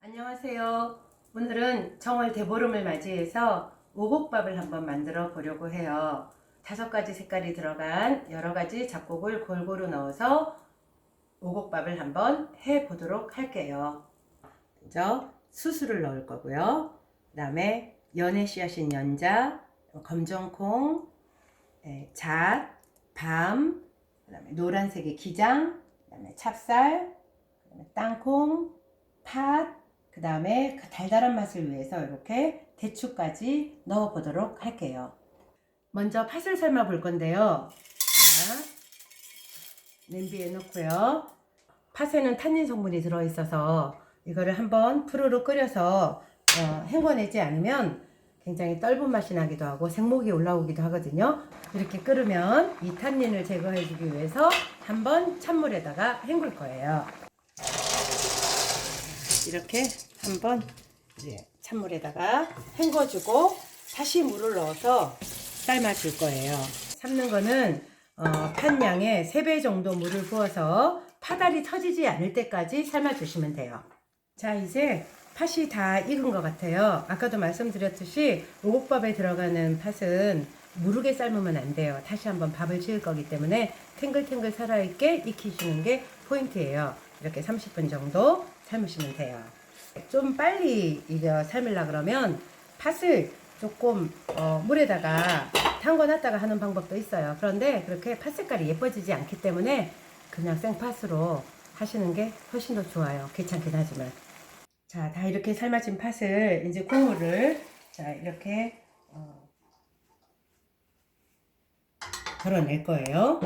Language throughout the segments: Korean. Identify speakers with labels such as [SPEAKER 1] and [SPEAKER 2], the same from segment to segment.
[SPEAKER 1] 안녕하세요. 오늘은 정월 대보름을 맞이해서 오곡밥을 한번 만들어 보려고 해요. 다섯 가지 색깔이 들어간 여러 가지 잡곡을 골고루 넣어서 오곡밥을 한번 해 보도록 할게요. 먼저 수수를 넣을 거고요. 그 다음에 연에 씨앗인 연자, 검정콩, 예, 잣, 밤, 그 다음에 노란색의 기장, 그 다음에 찹쌀, 그 다음에 땅콩, 팥, 그 다음에 그 달달한 맛을 위해서 이렇게 대추까지 넣어 보도록 할게요. 먼저 팥을 삶아 볼 건데요. 자, 냄비에 넣고요. 팥에는 탄닌 성분이 들어 있어서 이거를 한번 푸르르 끓여서 어, 헹궈내지 않으면 굉장히 떫은 맛이 나기도 하고 생목이 올라오기도 하거든요. 이렇게 끓으면 이 탄닌을 제거해 주기 위해서 한번 찬물에다가 헹굴 거예요. 이렇게 한번 찬물에다가 헹궈주고 다시 물을 넣어서 삶아줄 거예요. 삶는 거는 어, 판 양의 3배 정도 물을 부어서 파달이 터지지 않을 때까지 삶아주시면 돼요. 자 이제 팥이 다 익은 것 같아요. 아까도 말씀드렸듯이 오곡밥에 들어가는 팥은 무르게 삶으면 안 돼요. 다시 한번 밥을 지을 거기 때문에 탱글탱글 살아있게 익히시는 게 포인트예요. 이렇게 30분 정도 삶으시면 돼요. 좀 빨리 이거 삶으려 그러면 팥을 조금 어, 물에다가 담궈놨다가 하는 방법도 있어요. 그런데 그렇게 팥 색깔이 예뻐지지 않기 때문에 그냥 생팥으로 하시는 게 훨씬 더 좋아요. 귀찮긴 하지만. 자, 다 이렇게 삶아진 팥을 이제 국물을 자 이렇게 어, 덜어낼 거예요.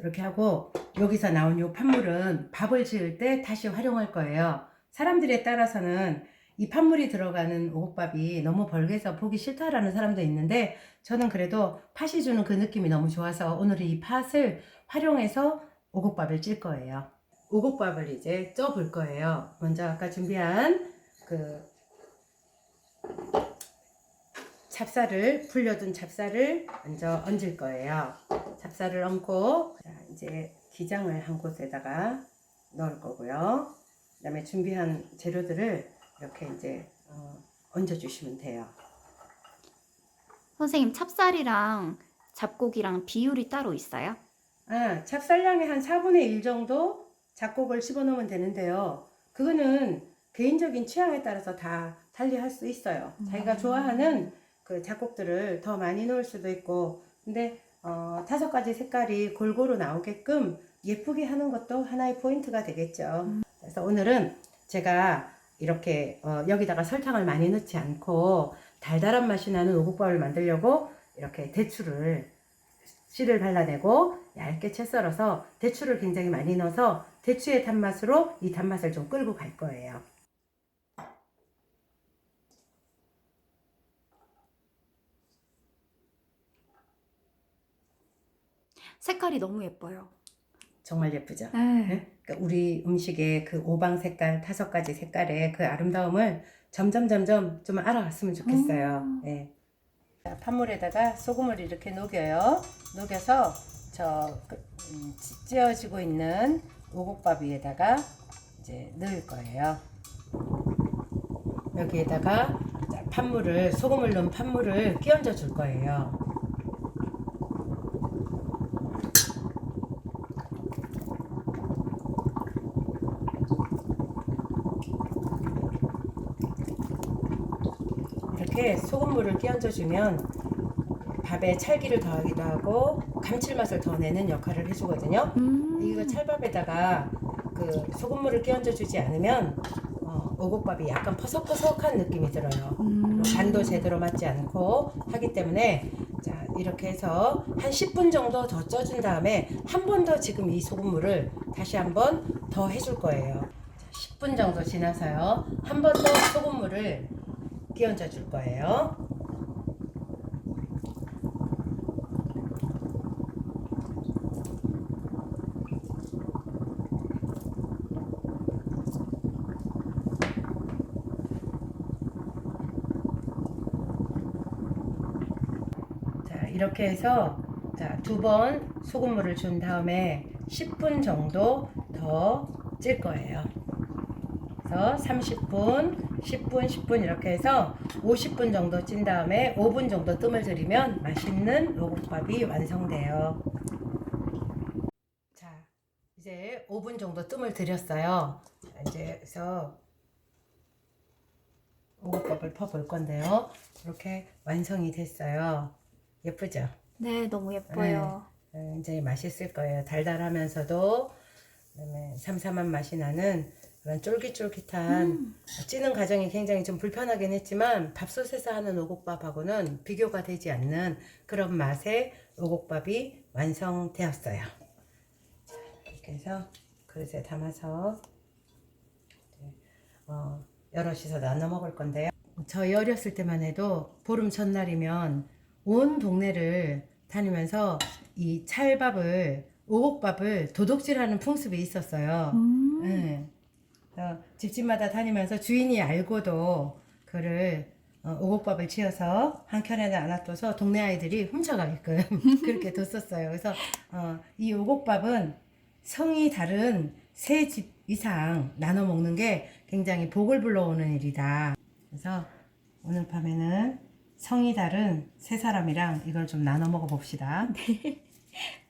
[SPEAKER 1] 이렇게 하고 여기서 나온 이 팥물은 밥을 지을 때 다시 활용할 거예요. 사람들에 따라서는 이 팥물이 들어가는 오곡밥이 너무 벌게서 보기 싫다라는 사람도 있는데 저는 그래도 팥이 주는 그 느낌이 너무 좋아서 오늘 이 팥을 활용해서 오곡밥을 찔 거예요. 오곡밥을 이제 쪄 볼 거예요. 먼저 아까 준비한 그 찹쌀을 불려둔 찹쌀을 먼저 얹을 거예요. 찹쌀을 얹고 자, 이제 기장을 한 곳에다가 넣을 거고요. 그 다음에 준비한 재료들을 이렇게 이제 어, 얹어 주시면 돼요.
[SPEAKER 2] 선생님 찹쌀이랑 잡곡이랑 비율이 따로 있어요?
[SPEAKER 1] 아, 찹쌀량의 한 4분의 1 정도 잡곡을 집어넣으면 되는데요. 그거는 개인적인 취향에 따라서 다 달리 할 수 있어요. 자기가 좋아하는 그 잡곡들을 더 많이 넣을 수도 있고, 근데 어, 다섯 가지 색깔이 골고루 나오게끔 예쁘게 하는 것도 하나의 포인트가 되겠죠. 그래서 오늘은 제가 이렇게 어, 여기다가 설탕을 많이 넣지 않고 달달한 맛이 나는 오곡밥을 만들려고 이렇게 대추를 씨를 발라내고 얇게 채 썰어서 대추를 굉장히 많이 넣어서 대추의 단맛으로 이 단맛을 좀 끌고 갈 거예요.
[SPEAKER 2] 색깔이 너무 예뻐요.
[SPEAKER 1] 정말 예쁘죠?
[SPEAKER 2] 네.
[SPEAKER 1] 네? 그러니까 우리 음식의 그 오방 색깔, 다섯 가지 색깔의 그 아름다움을 점점 점점 좀 알아갔으면 좋겠어요.
[SPEAKER 2] 음.
[SPEAKER 1] 네. 자, 팥물에다가 소금을 이렇게 녹여요. 녹여서 저 그, 음, 찌- 찌어지고 있는 오곡밥 위에다가 이제 넣을 거예요. 여기에다가 자, 팥물을 소금을 넣은 팥물을 끼얹어 줄 거예요. 이렇게 소금물을 끼얹어 주면 밥에 찰기를 더하기도 하고 감칠맛을 더 내는 역할을 해주거든요.
[SPEAKER 2] 음.
[SPEAKER 1] 이거 찰밥에다가 그 소금물을 끼얹어 주지 않으면 어, 오곡밥이 약간 퍼석퍼석한 느낌이 들어요.
[SPEAKER 2] 음.
[SPEAKER 1] 간도 제대로 맞지 않고 하기 때문에 자 이렇게 해서 한 10분 정도 더 쪄준 다음에 한 번 더 지금 이 소금물을 다시 한 번 더 해줄 거예요. 자, 10분 정도 지나서요 한 번 더 소금물을 끼얹어 줄 거예요. 자, 이렇게 해서 자, 두번 소금물을 준 다음에 10분 정도 더 찔 거예요. 그래서 30분, 10분, 10분 이렇게 해서 50분 정도 찐 다음에 5분 정도 뜸을 들이면 맛있는 오곡밥이 완성돼요. 자, 이제 5분 정도 뜸을 들였어요. 자, 이제 그래서 오곡밥을 퍼볼 건데요. 이렇게 완성이 됐어요. 예쁘죠?
[SPEAKER 2] 네, 너무 예뻐요.
[SPEAKER 1] 어, 이제 맛있을 거예요. 달달하면서도 그다음에 삼삼한 맛이 나는 그런 쫄깃쫄깃한
[SPEAKER 2] 음.
[SPEAKER 1] 찌는 과정이 굉장히 좀 불편하긴 했지만 밥솥에서 하는 오곡밥하고는 비교가 되지 않는 그런 맛의 오곡밥이 완성되었어요. 자, 이렇게 해서 그릇에 담아서 어, 여럿이서 나눠 먹을 건데요. 저희 어렸을 때만 해도 보름 전날이면 온 동네를 다니면서 이 찰밥을 오곡밥을 도둑질하는 풍습이 있었어요.
[SPEAKER 2] 음.
[SPEAKER 1] 네. 어, 집집마다 다니면서 주인이 알고도 그를 어, 오곡밥을 지어서 한 켠에 놔둬서 동네 아이들이 훔쳐가게끔 그렇게 뒀었어요. 그래서 어, 이 오곡밥은 성이 다른 세 집 이상 나눠 먹는 게 굉장히 복을 불러오는 일이다. 그래서 오늘 밤에는 성이 다른 세 사람이랑 이걸 좀 나눠 먹어 봅시다.